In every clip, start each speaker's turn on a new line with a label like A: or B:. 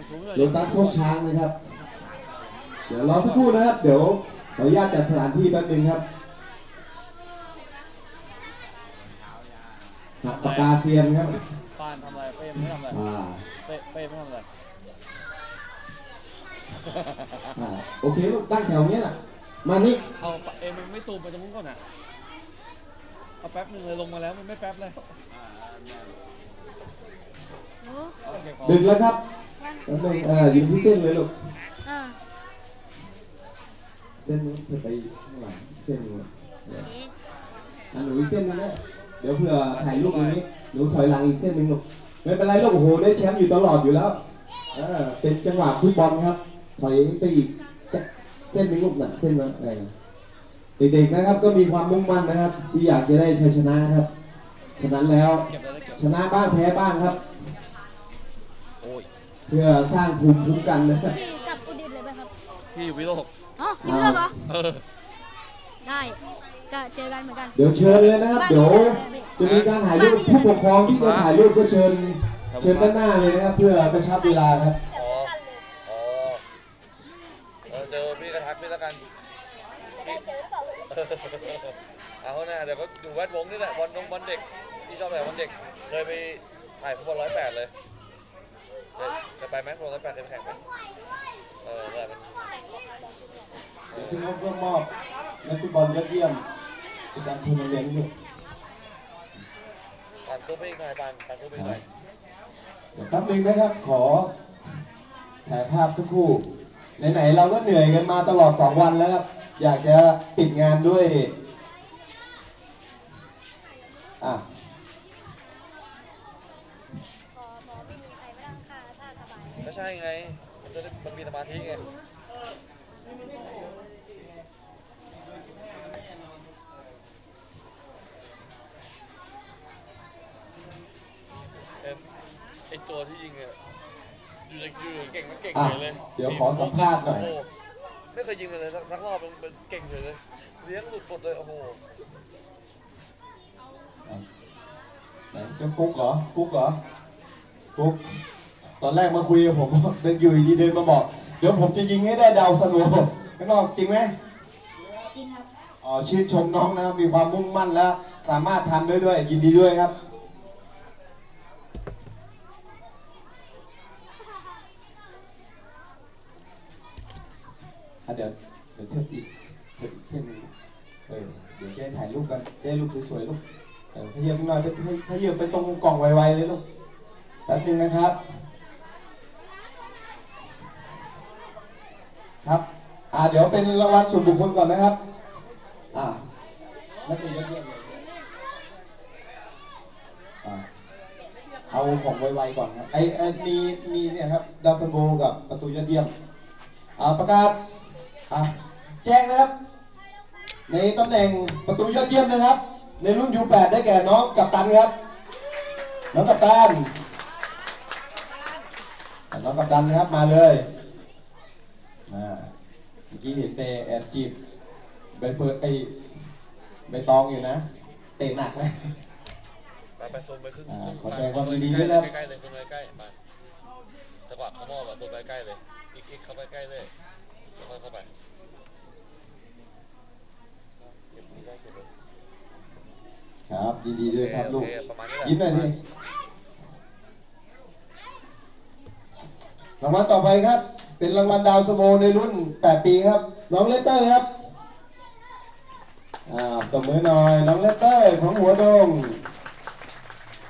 A: มสูงหน่อย
B: โลตัสโคกช้างนะครับ เดี๋ยวรอสักครู่นะครับ เดี๋ยวขออนุญาตจัดสถานที่แป๊บนึงครับหักปากกาเซียนครับ
A: ปานทำอะไรเป้ไม่ทำอะไร
B: อ่า
A: เป้เป้ไม่ทำอะไร
B: อ่าโอเคลูกตั้งแถวเนี้ยแหละมานี่
A: เอาเอ็มมันไม่ซูมไปตรงนู้นก่อนอะเอาแป๊บหนึงเลยลงมาแล้วมันไม่แป๊บเลย
C: โอ้
A: โอเคพอ
B: ดึงแล้วครับ แป๊บนึงเออยืนที่เส้นเลยลูก
C: อ่า
B: เส้นนี้เธอไปข้างหลังเส้นนี้เดี๋ยว
C: เอ๊ะ
B: อะหนูอีกเส้นนึงนะเดี๋ยวเผื่อถ่ายรูปตรงนี้หนูถอยหลังอีกเส้นหนึ่งลูกไม่เป็นไรลูกโอ้โหได้แชมป์อยู่ตลอดอยู่แล้วเออเป็นจังหวะฟุตบอลครับถอยไปอีกเส้นหนึ่งลูกหนักเส้นนะเออเด็กๆนะครับก็มีความมุ่งมั่นนะครับที่อยากจะได้ชัยชนะครับ ฉะนั้นแล้ว
A: เก็บเลยเก็บ
B: ชนะบ้างแพ้บ้างครับ
A: โอ้ย
B: เพื่อสร้างภูมิคุ้มกันนะครับ
C: พี่กลับอุดิตเลยไหมครับ
A: พี่อยู่วิโรจน์
C: อ๋อพี่เลือกเหรอ
A: เออ
C: ได้ก็เจอกันเหมือนกัน
B: เดี๋ยวเชิญเลยนะครับเดี๋ยวจะมีการถ่ายรูปผู้ปกครองที่จะถ่ายรูปก็เชิญเชิญด้านหน้าเลยนะครับเพื่อกระชับเวลาครับ
A: อ๋ออ๋อเออเจอพี่กระทักพี่แล้วกันได้เจอหรือเปล่าเอาเนี่ยเดี๋ยวก็อยู่แวดวงนี่แหละบอลนงบอลเด็กที่ชอบแต่บอลเด็กเคยไปถ่ายฟุตบอลร้อยแปดเลย เคยเคยไปไหมฟุตบอลร้อยแปดเคยไปแข่งไหมเออได้ไหม
B: เดี๋ยวพี่นกก็มอบนักฟุตบอลยอดเยี่ยมประจำทัวร์นเมนต์ด้วย
A: ผ่านตู้ไปอีกหน่อยผ่านผ่านตู้ไปหน่อย
B: เดี๋ยวแป๊บนึงนะครับขอถ่ายภาพสักครู่ไหนๆเราก็เหนื่อยกันมาตลอด 2 วันแล้วครับ อยากจะปิดงานด้วยอะ
C: พอพอไม่มีใครไม่ต้องค่าถ้าสบาย
A: ก็ ใช่ไง มันจะได้มันมีสมาธิไงเอ็มไอตัวที่ยิงอะอยู่ในอยู่เก่งมันเก่ง
B: อะ
A: เฉยเลย
B: เดี๋ยวขอสัมภาษณ์หน่อย
A: โโไม่เคยยิงเลยสักสักรอบมันเป็นเก่งเฉยเลยเลี้ยงหลุดหมดเลยโอ้โห
B: ไหนจะฟุกเหรอฟุกเหรอฟุกต อนแรกมาคุยกับผมเดินอยู่ดีๆเดินมาบอก เดี๋ยวผมจะยิงให้ได้ดาวสโลว์ข้างนอกจริงไหม
C: จริงครับ
B: อ๋อชื่นชมน้องนะครับมีความมุ่งมั่นและสามารถทำได้ด้วยยินดีด้วยครับอะเดี๋ยวเดี๋ยวเทียบอีกเทียบอีกเส้นหนึงเออเดี๋ยวแกถ่ายรูปกันแกรูปสวยๆลูกเออขยับหน่อยไปให้ขยับไปตรงกล่องไวๆเลยลูกแป๊บนึงนะครับครับ อ่า เดี๋ยวเป็นรางวัลส่วนบุคคลก่อนนะครับ อ่านักเรียนยอดเยี่ยมเลยอ่าเอาของไวๆก่อนครับไอไอมีมีเนี่ยครับดาวซันโบกับประตูยอดเยี่ยมอ่าประกาศอ่าแจ้งนะครับ ในตำแหน่งประตูยอดเยี่ยมนะครับ ในรุ่น U8 ได้แก่น้องกัปตันครับ น้องกัปตันน้องกัปตันนะครับมาเลย กี้เห็นไปแอบจีบใบเฟิร์นไอใบตองอยู่นะ เตะหนักเลย
A: ไปไปโซนไปครึ่ง
B: อ่าขอแสดงความยินดีด้วยครับ
A: ใกล้ๆเลยคนใกล้ๆมาจังหวะเขามอบอะโซนไปใกล้เลยอีกอีกเข้าไปใกล้เลยแล้วค่อยเข้าไปเก็บที่ได้เก็บเลย
B: ครับยินดีด้วยครับลูก
A: โอเคประมาณนี้แหละ
B: ยิ้มหน่อยดิ รางวัลต่อไปครับ เป็นรางวัลดาวสโมในรุ่น 8 ปีครับ น้องเลเตอร์ครับอ่าตบมือหน่อย น้องเลเตอร์ของหัวดง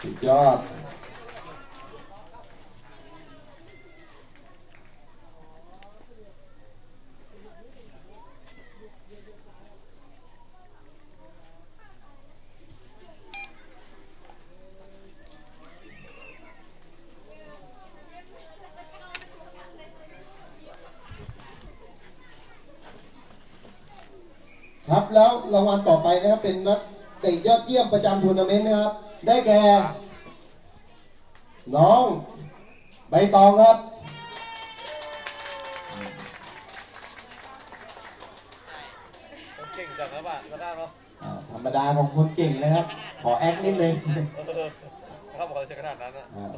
B: สุดยอด ครับแล้วรางวัลต่อไปนะครับเป็นนักเตะยอดเยี่ยมประจำทัวร์นาเมนต์นะครับ ได้แก่ น้องใบตองครับ
A: คนเก่งจังนะป่ะก็ได้เนาะ
B: อ่าธรรมดาของคนเก่งนะครับ ขอแอคนิดนึง
A: เออถ้าบอกเราจะขนาดนั้นอะ
B: อ่า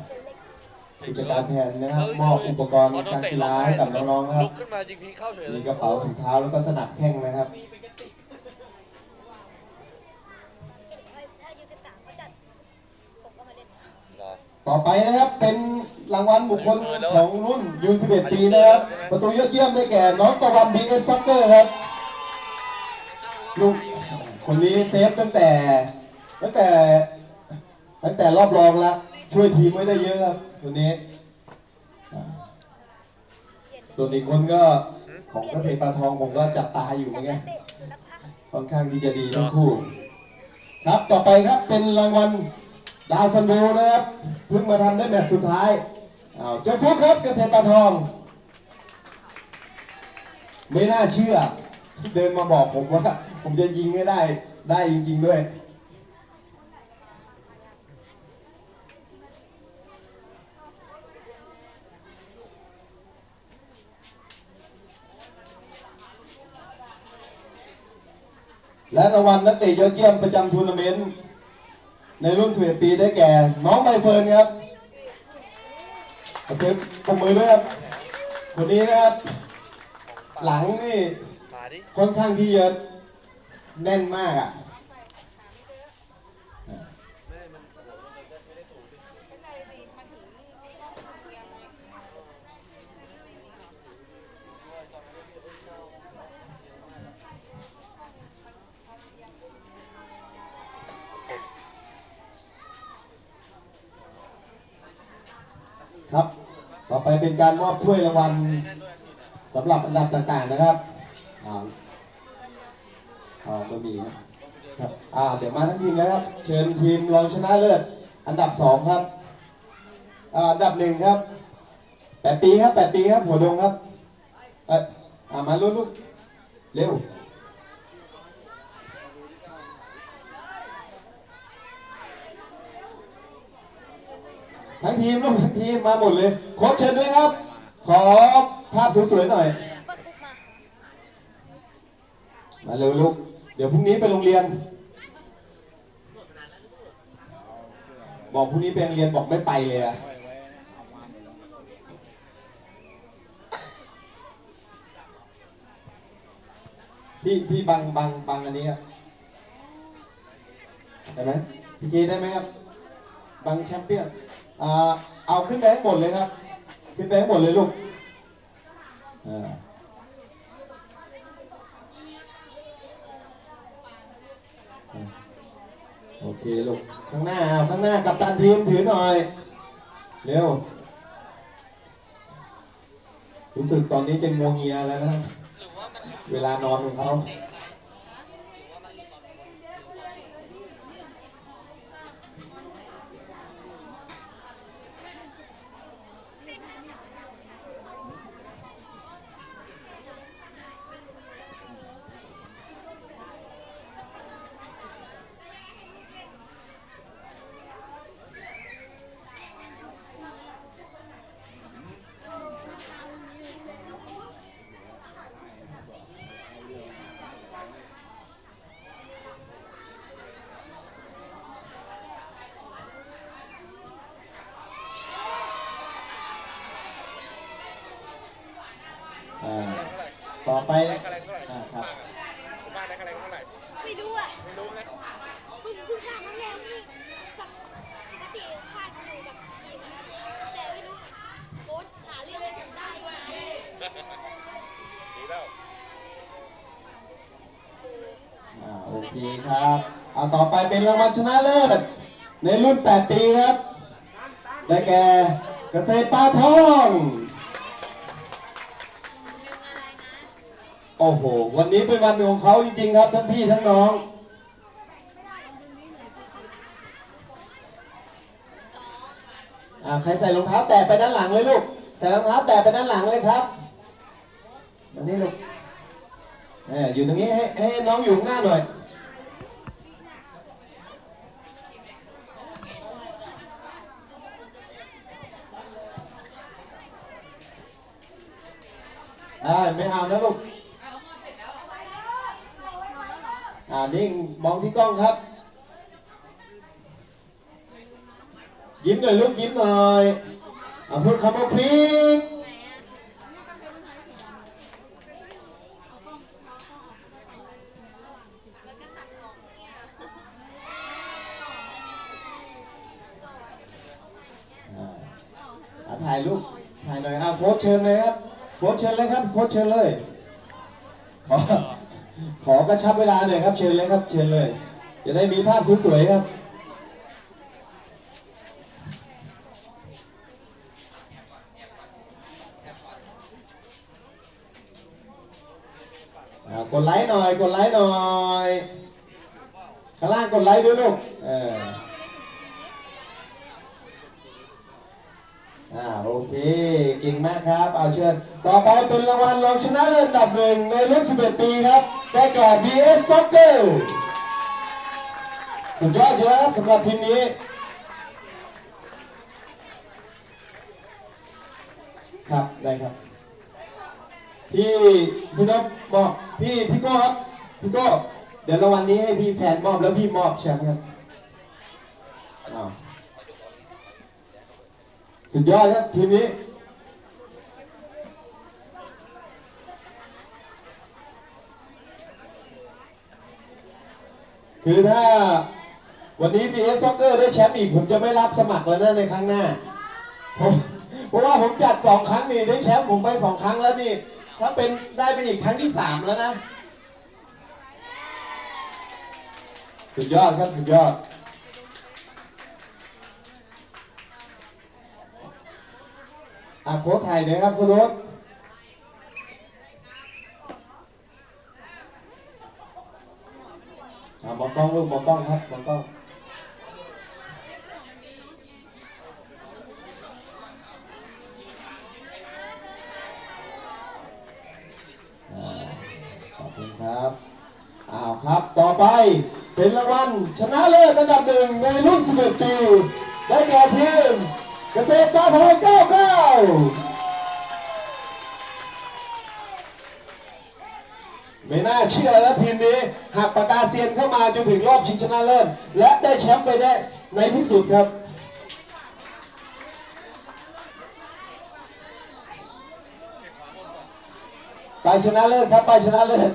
B: กิจการแทนนะครับมอบอุปกรณ์การกีฬาให้กับน้องๆนะครับ
A: ลุกขึ้นมาจริงพีเข้าเฉยเลย
B: มีกระเป๋าถุงเท้าแล้วก็สนับแข้งนะครับ
C: ถ้ายูสิบสามเขาจัด ผมก็มาเล่น
A: เหรอ
B: ต่อไปนะครับเป็นรางวัลบุคคลของรุ่น U11 ปีนะครับ ประตูยอดเยี่ยมได้แก่น้องตะวัน BS Soccer ครับลูกคนนี้เซฟตั้งแต่ตั้งแต่ตั้งแต่รอบรองแล้วช่วยทีมไว้ได้เยอะครับคนนี้อ่าส่วนอีกคนก็ของเกษตรปลาทองผมก็จับตาอยู่เหมือนกัน
C: เตะสุนัขพัก
B: ค่อนข้างที่จะดีทั้งคู่ ครับต่อไปครับเป็นรางวัล ดาวซันโดนะครับเพิ่งมาทำได้แมตช์สุดท้ายเอาเจ้าฟุกครับเกษตรปลาทอง ไม่น่าเชื่อ เดินมาบอกผมว่า ผมจะยิงให้ได้ได้จริง ๆ ด้วยและรางวัลนักเตะยอดเยี่ยมประจำทัวร์นาเมนต์ ในรุ่น 11 ปีได้แก่ น้องใบเฟิร์นครับเสียงปรบมือด้วยครับคนนี้นะครับ หลังนี่ค่อนข้างที่จะแน่นมากอะ ต่อไปเป็นการมอบถ้วยรางวัลสำหรับอันดับต่างๆนะครับอ่าอ่าก็มีนะครับอ่าเดี๋ยวมาทั้งทีมแล้วครับ เชิญทีมรองชนะเลิศอันดับสองครับอ่าอันดับหนึ่งครับแปดปีครับแปดปีครับหัวดงครับเอยอ่ามาลุกลุกเร็ว ทั้งทีมลูกทั้งทีมมาหมดเลยโค้ชเชิญด้วยครับ ขอภาพสวยๆหน่อย
C: มา
B: เร็วลูก เดี๋ยวพรุ่งนี้ไปโรงเรียน บอกพรุ่งนี้ไปโรงเรียนบอกไม่ไปเลยอะพี่พี่บังบังบังอันนี้ครับได้ไหมพี่กีได้ไหมครับ บังแชมเปี้ยน อ่าเอาขึ้นไปให้หมดเลยครับ ขึ้นไปให้หมดเลยลูกอ่าโอเคลูก ข้างหน้าเอาข้างหน้ากับตันทีมถือหน่อย เร็ว รู้สึกตอนนี้จะงวงเงียแล้วนะ เวลานอนของเขาอ่า ต่อไปอ่าครับ
A: บ้านได้คะแนนเท่าไหร่
C: ไม่รู้อะ
A: ไม่รู้นะ
C: เพิ่งเพิ่งพลาดครั้งแรกนี่กับปกติพลาดอยู่กับทีมนะครับแต่ไม่รู้โค้ชหาเรื่องให้ผมได้มา
A: ดีแล้ว
B: อ่าโอเคครับอ่าต่อไปเป็นรางวัลชนะเลิศในรุ่น 8 ปีครับ ได้แก่เกษตรปลาทอง อ้โห วันนี้เป็นวันของเขาจริงๆครับ ทั้งพี่ทั้งน้อง อ่าใครใส่รองเท้าแตะไปด้านหลังเลยลูก ใส่รองเท้าแตะไปด้านหลังเลยครับมานี่ลูกเอออยู่ตรงนี้ให้ให้น้องอยู่ข้างหน้าหน่อย ได้ไม่เอานะลูก อ่านิ่งมองที่กล้องครับ ยิ้ม หน่อยเอาพูดคำว่าพลิกอ่าถ่ายรูปถ่ายหน่อยอะโค้ชเชิญเลยครับโค้ชเชิญเลยครับโค้ชเชิญเลยขอขอกระชับเวลาหน่อยครับ เชิญเลยครับ เชิญเลยจะได้มีภาพสวยๆครับ อ่า กดไลค์หน่อย กดไลค์หน่อย ข้างล่างกดไลค์ด้วยลูกเอออ่าโอเคเก่งมากครับ เอาเชิญต่อไปเป็นรางวัลรองชนะเลิศอันดับหนึ่งในรุ่น 11 ปีครับ ได้แก่ BS Soccer สุดยอดอยู่แล้วครับสำหรับทีมนี้ ครับ ได้ครับ พี่พี่นพมอบพี่พี่โก้ครับพี่โก้เดี๋ยวรางวัลนี้ให้พี่แทนมอบแล้วพี่มอบแชมป์ครับอ้าวสุดยอดครับทีมนี้คือถ้าวันนี้ BS Soccer ได้แชมป์อีก ผมจะไม่รับสมัครแล้วนะในครั้งหน้าผมเพราะว่าผมจัดสองครั้งนี่ได้แชมป์ผมไปสองครั้งแล้วนี่ ถ้าเป็นได้ไปอีกครั้งที่สามแล้วนะ สุดยอดครับ สุดยอด อะโค้ชไทยน่ยครับคุณรถอะมองกล้องลูกมองกล้องครับมองกล้อง อ่าขอบคุณครับ อ้าวครับ ต่อไปเป็นรางวัล ชนะเลิศอันดับหนึ่งในรุ่น 11 ปี ได้แก่ทีมเกษตรตาทอง99ไม่น่าเชื่อนะทีมนี้หากปากกาเซียนเข้ามาจนถึงรอบชิงชนะเลิศและได้แชมป์ไปได้ในที่สุดครับไปชนะเลิศครับไปชนะเลิศ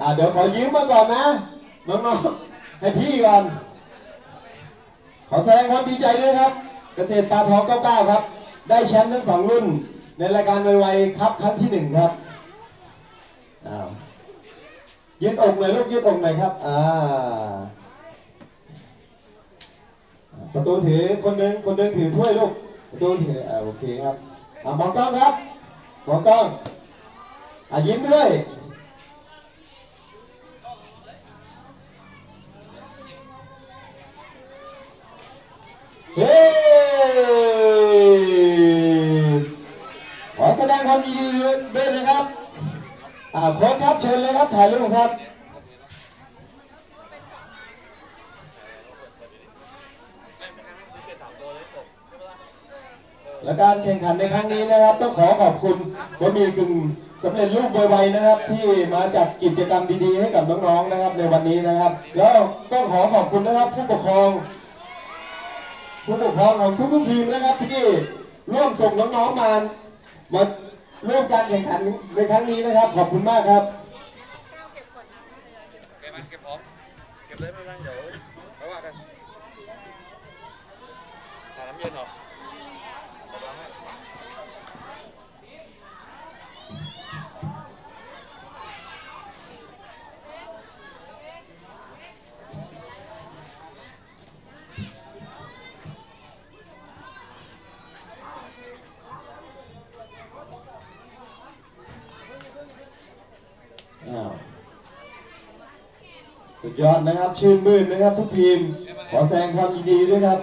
B: อ่าเดี๋ยวขอยืมมาก่อนนะน้องๆ ให้พี่ก่อน ขอแสดงความดีใจด้วยครับ เกษตรปลาทอง99ครับ ได้แชมป์ทั้งสองรุ่น ในรายการไวๆครับครั้งที่หนึ่งครับอ้าวยืดอกหน่อยลูกยืดอกหน่อยครับ อ่า ประตูถือคนหนึ่งคนหนึ่งถือถ้วยลูก ประตูถืออ่าโอเคครับอ่ามองกล้องครับ มองกล้องอะยิ้มด้วย เฮ้ขอแสดงความยินดีด้วยนะครับอ่าโค้ชครับเชิญเลยครับถ่ายรูปครับและการแข่งขันในครั้งนี้นะครับ ต้องขอขอบคุณบะหมี่กึ่งสำเร็จรูปไวๆนะครับ ที่มาจัดกิจกรรมดีๆให้กับน้องๆนะครับ ในวันนี้นะครับ แล้วต้องขอขอบคุณนะครับผู้ปกครอง ผู้ปกครองของทุกๆทีมนะครับที่ร่วมส่งน้องๆมามาร่วมการแข่งขันในครั้งนี้นะครับ ขอบคุณมากครับ
A: เก็บมาเก็บของเก็บเลยไม่เป็นไรเดี๋ยวไปว่ากันหาน้ำเย็นเหรอเอาไปให้
B: อ้าวสุด ยอดนะครับ ชื่นมื่นนะครับ ทุกทีม ขอแสดงความยินดีด้วยครับ